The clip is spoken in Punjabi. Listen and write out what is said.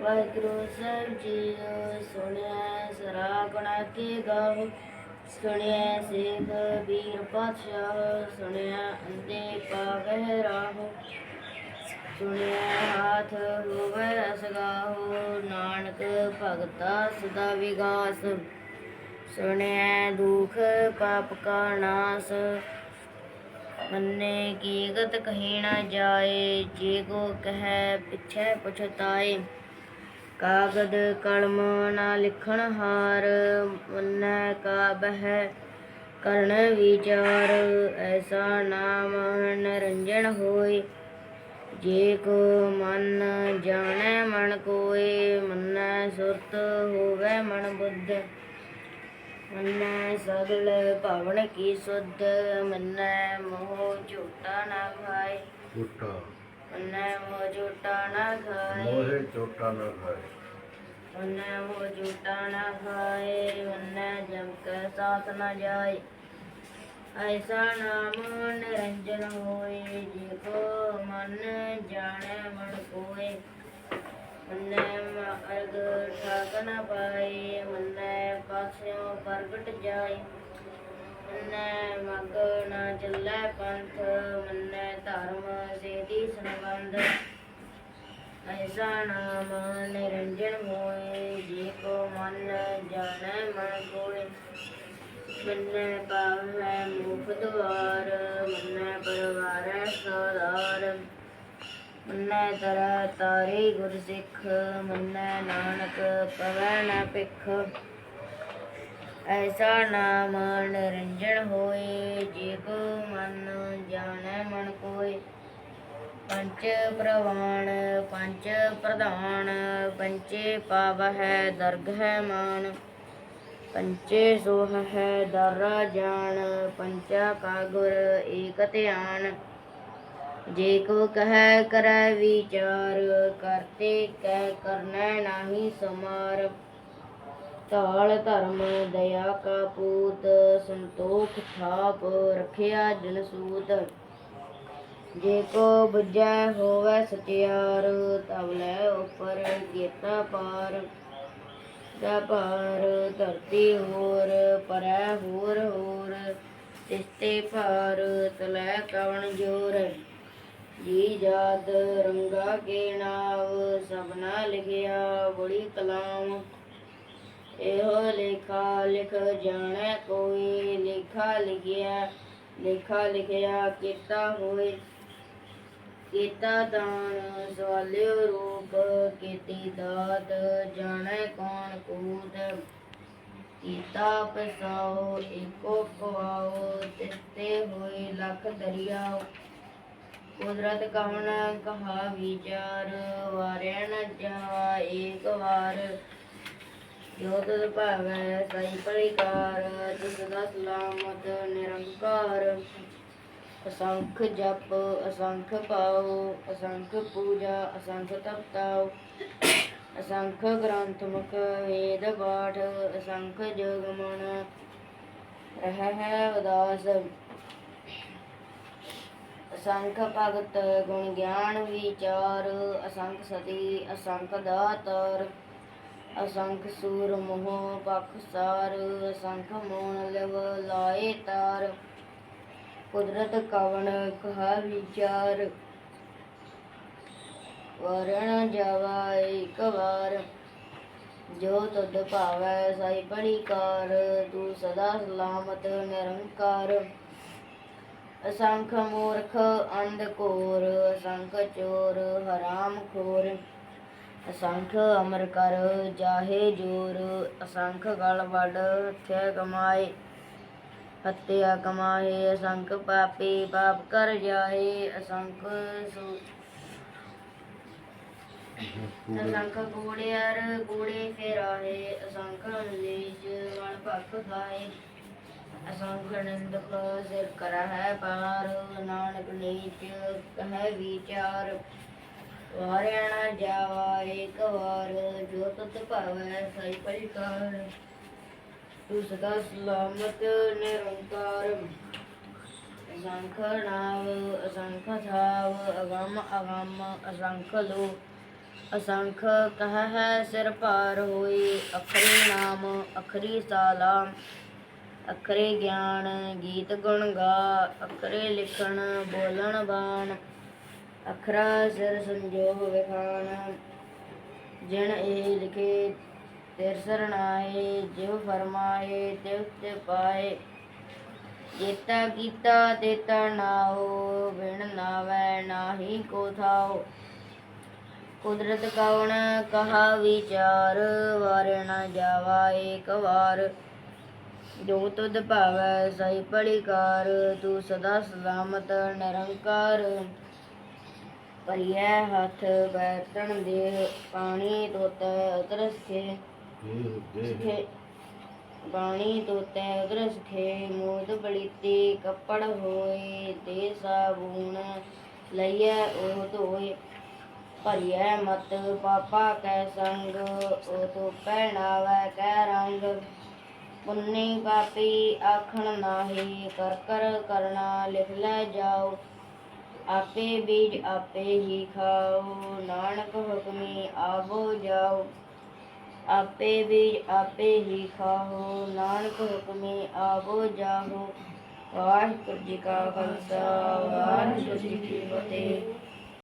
ਵਾਹਿਗੁਰੂ ਸਾਹਿਬ ਜੀ ਸੁਣਿਆ ਸਰਾ ਗੁਣਾ ਕੇ ਗਾਹ ਸੁਣਿਆ ਸੇਖ ਵੀਰ ਪਾਤਸ਼ਾਹ, ਸੁਣਿਆ ਅੰਦੇ ਪਾਵਹਿ ਰਾਹ। ਸੁਣਿਆ ਹਾਥ ਹੋਵੇ ਅਸਗਾਹੋ ਨਾਨਕ ਭਗਤਾ ਸਦਾ ਵਿਗਾਸ। ਸੁਣਿਆ ਦੁਖ ਪਾਪ ਕਾ ਨਾਸ ਮੰਨੇ ਕੀ ਗਤ ਕਹੀ ਨਾ ਜਾਏ, ਜੇ ਕੋ ਕਹੈ ਪਿਛੈ ਪਛਤਾਏ। ਕਾਗਦ ਕਲਮ ਨਾ ਲਿਖਣ ਹਾਰ, ਮੰਨੈ ਕਾ ਬਹਿ ਕਰਨ ਵਿਚਾਰ। ਐਸਾ ਨਾਮ ਨਰੰਜਨ ਹੋਏ, ਜੇ ਕੋ ਮਨ ਜਾਣੈ ਮਨ ਕੋਏ, ਮੰਨੈ ਸੁਰਤ ਹੋਵੇ ਮਨ ਬੁੱਧ। ਮੰਨੈ ਸਗਲ ਭਵਨ ਕੀ ਸੁਧ ਮੰਨੈ ਮੋਹ ਝੂਟਾ ਨਾ ਖਾਏ। ਝੂਠਾ ਮੰਨੈ ਮੋਹ ਝੂਟਾ ਨਾ ਖਾਏ। ਮੋਹੇ ਝੂਠਾ ਨਾ ਖਾਏ। ਮੰਨੈ ਮੋਹ ਝੂਟਾ ਨਾ ਖਾਏ। ਮੰਨੈ ਜਮ ਕੈ ਸਾਥ ਨਾ ਜਾਏ। ਐਸਾ ਨਾਮ ਨਿਰੰਜਨ ਹੋਏ ਜੇ ਕੋ ਮਨ ਜਾਣੈ ਮਨ ਕੋਏ। ਮੰਨੈ ਮਾਰਗ ਠਾਕ ਨ ਪਾਏ ਮੰਨੈ ਪ੍ਰਗਟ ਜਾਏ। ਮੰਨੈ ਮਗ ਨ ਚੱਲੈ ਪੰਥ, ਮੰਨੈ ਧਰਮ ਸੇਤੀ ਸੰਬੰਧ। ਐਸਾ ਨਾਮ ਨਿਰੰਜਨ ਹੋਏ ਜੇ ਕੋ ਮਨ ਜਾਣੈ ਮਨ ਕੋਏ ਮੰਨੈ ਪਾਵੈ ਮੁਖ ਦੁਆਰ, ਮੰਨੈ ਪਰਵਾਰੈ ਸਦਾਰ। ਮੰਨੈ ਤਰਾ ਤਾਰੇ ਗੁਰ ਸਿੱਖ, ਮੰਨੈ ਨਾਨਕ ਪਵੈ ਨ ਪਿਖ ਐਸਾ ਨਾਮ ਨਿਰੰਜਨ ਹੋਏ ਜੇ ਕੋ ਮਨ ਜਾਣੈ ਮਨ ਕੋਏ। ਪੰਚ ਪ੍ਰਵਾਣ, ਪੰਚ ਪ੍ਰਧਾਨ, ਪੰਚੇ ਪਾਵ ਹੈ, ਦਰਗ ਹੈ ਮਾਨ। ਪੰਚੇ ਸੋਹ ਹੈ ਦਰਾ ਜਾਣ, ਪੰਚਾ ਕਾ ਗੁਰ ਏਕ ਧਿਆਨ। ਜੇ ਕੋ ਕਹੈ, ਕਰੈ ਵਿਚਾਰ, ਕਰਤੇ ਕਹਿ ਕਰਨੈ ਨਾਹੀ ਸਮਾਰ। ਤਾਲ ਧਰਮ, ਦਇਆ ਕਾ ਪੂਤ, ਸੰਤੋਖ ਥਾਪ, ਰਖਿਆ ਜਨ ਸੂਤ। ਜੇ ਕੋ ਬੁਝੈ ਹੋਵੇ ਸਚਿਆਰ ਤਬ ਲੈ ਉਪਰ ਕੀਤਾ ਪਾਰ। ਦਾ ਭਾਰ ਧਰਤੀ ਹੋਰ, ਪਰੈ ਹੋਰ ਹੋਰ, ਤਿਸਤੇ ਭਾਰ ਤਲੈ ਕਵਣ ਜੋਰ। ਜੀ ਜਾਤ ਰੰਗਾ ਕੇ ਨਾਵ, ਸਭਨਾ ਲਿਖਿਆ ਬੜੀ ਕਲਾਮ ਇਹੋ ਲੇਖਾ ਲਿਖ ਜਾਣੈ, ਕੋਈ ਲੇਖਾ ਲਿਖਿਆ ਲੇਖਾ ਲਿਖਿਆ ਕੀਤਾ ਹੋਏ। ਕੀਤਾ ਦਾਨ ਸਵਾਲਿਓ ਰੂਪ, ਕੀਤੀ ਦਾਤ, ਜਾਣੈ ਕੌਣ ਕੂਤ। ਕੀਤਾ ਪਸਾਓ, ਏਕੋ ਕਵਾਓ ਤਿਸਤੇ ਹੋਏ ਲਖ ਦਰਿਆਓ ਕੁਦਰਤ ਕਵਣ ਕਹਾ ਵਿਚਾਰ, ਵਾਰਿਆ ਨ ਜਾਵਾ ਏਕ ਵਾਰ। ਜੋ ਤੁਧ ਭਾਵੈ ਸਹੀ ਪਰਿਕਾਰ ਤਿਸ ਦਾ ਸਲਾਮਤ ਨਿਰੰਕਾਰ। ਅਸੰਖ ਜਪ, ਅਸੰਖ ਪਾਉ ਅਸੰਖ ਪੂਜਾ, ਅਸੰਖ ਤਪਤਾਉ ਅਸੰਖ ਗ੍ਰੰਥ ਵੇਦ ਪਾਠ, ਅਸੰਖ ਜਗ ਰਹਿ ਹੈ ਉਦਾਸ। ਅਸੰਖ ਭਗਤ ਗੁਣ ਗਿਆਨ ਵਿਚਾਰ, ਅਸੰਖ ਸਤੀ, ਅਸੰਖ ਦਾਤਰ। ਅਸੰਖ ਸੂਰ ਮੋਹ ਪਖਸਾਰ ਅਸੰਖ ਮੋਨ ਲਵ ਲਾਏ ਤਾਰ। ਕੁਦਰਤ ਕਵਣ ਕਹਾ ਵਿਚਾਰ, ਵਰਣ ਜਾਵਾ ਇੱਕ ਵਾਰ। ਜੋ ਤੁਧ ਭਾਵੈ ਸਾਈ ਪੜੀਕਾਰ, ਤੂੰ ਸਦਾ ਸਲਾਮਤ ਨਿਰੰਕਾਰ। ਅਸੰਖ ਮੂਰਖ ਅੰਧ ਕੋਰ ਅਸੰਖ ਚੋਰ ਹਰਾਮ ਖੋਰ। ਅਸੰਖ ਅਮਰ ਕਰ ਜਾਹੇ ਜੋਰ, ਅਸੰਖ ਗਲ ਵੜ ਹਥਿਆ ਕਮਾਏ। ਹੱਤਿਆ ਕਮਾਏ, ਅਸੰਖ ਪਾਪੀ ਪਾਪ ਕਰ ਜਾਏ ਅਸੰਖ ਸੂ ਅਸੰਖ ਗੋੜਿਆਰ ਗੋੜੇ ਫੇਰਾਏ ਅਸੰਖ ਲੀਜ ਮਨ ਭਖ ਖਾਏ। ਅਸੰਖ ਨਿੰਦਕ ਸਿਰ ਕਰਾ ਹੈ ਪਾਰ, ਨਾਨਕ ਨੀਚ ਕਹੈ ਵਿਚਾਰ। ਵਾਰਿਆਣਾ ਜਾਵਾ ਏਕ ਵਾਰ ਜੋ ਤਤ ਭਾਵੈ ਸਈ ਪਰਿਕਾਰ। ਤੂੰ ਸਦਾ ਸਲਾਮਤ ਨਿਰੰਕਾਰ। ਅਸੰਖ ਨਾਮ ਅਸੰਖ ਥਾਵ ਅਗੰਮ ਅਗੰਮ, ਅਸੰਖ ਲੋ। ਅਸੰਖ ਕਹ ਹੈ ਸਿਰ ਭਾਰ ਹੋਈ ਅਖਰੀ ਨਾਮ, ਅਖਰੀ ਸਾਲਾ ਅਖਰੇ ਗਿਆਨ ਗੀਤ ਗੁਣ ਗਾ, ਅਖਰੇ ਲਿਖਣ ਬੋਲਣ ਬਾਣ। ਅਖਰਾ ਸਿਰ ਸੰਜੋਗ ਵਿਖਾਣ ਜਿਣ ਇਹ ਲਿਖੇ, ਤਿਰ ਸਰਣਾਏ ਜਿਵ ਫਰਮਾਏ ਤਿਵ ਤੇ ਪਾਏ। ਜੇਤਾ ਕੀਤਾ ਤੇਤਾ ਨਾਉ ਬਿਨ ਨਾਵੈ ਨਾਹੀ ਕੋ ਥਾਉ। ਕੁਦਰਤ ਕਉਣ ਕਹਾ ਵਿਚਾਰ, ਵਾਰ ਨਾ ਜਾਵਾ ਏਕ ਵਾਰ। ਜੋ ਤੁਧ ਭਾਵੈ ਸਈ ਪੜਿਕਾਰ ਤੂੰ ਸਦਾ ਸਲਾਮਤ, ਨਿਰੰਕਾਰ। ਪਰਿਐ ਹੱਥ ਬੈਠਣ ਦੇ ਪਾਣੀ ਤੋਤ ਉਤਰ ਸਖੇ। ਸਖੇ। ਪਾਣੀ ਤੋਤੈ ਉਤਰ ਸਖੇ, ਮੂਦ ਬਲੀਤੀ ਕੱਪੜ ਹੋਏ, ਤੇ ਸਾਬੂਨ ਲਈਐ ਉਹ ਧੋਏ। ਭਰੀਐ ਮਤ, ਪਾਪਾ ਕੈ ਸੰਗ, ਉਹ ਤੋ ਪਹਿਨਾਵੈ ਕੈ ਰੰਗ। ਪੁੰਨੀ ਪਾਪੀ ਆਖਣ ਨਾਹੀ, ਕਰ ਕਰ ਕਰਨਾ ਲਿਖ ਲੈ ਜਾਓ। ਆਪੇ ਬੀਜ ਆਪੇ ਹੀ ਖਾਓ, ਨਾਨਕ ਹੁਕਮੀ ਆਵੋ ਜਾਓ। ਆਪੇ ਬੀਜ ਆਪੇ ਹੀ ਖਾਓ, ਨਾਨਕ ਹੁਕਮੀ ਆਵੋ ਜਾਓ। ਵਾਹਿਗੁਰੂ ਜੀ ਕਾ ਖਾਲਸਾ, ਵਾਹਿਗੁਰੂ ਜੀ ਕੀ ਫਤਿਹ।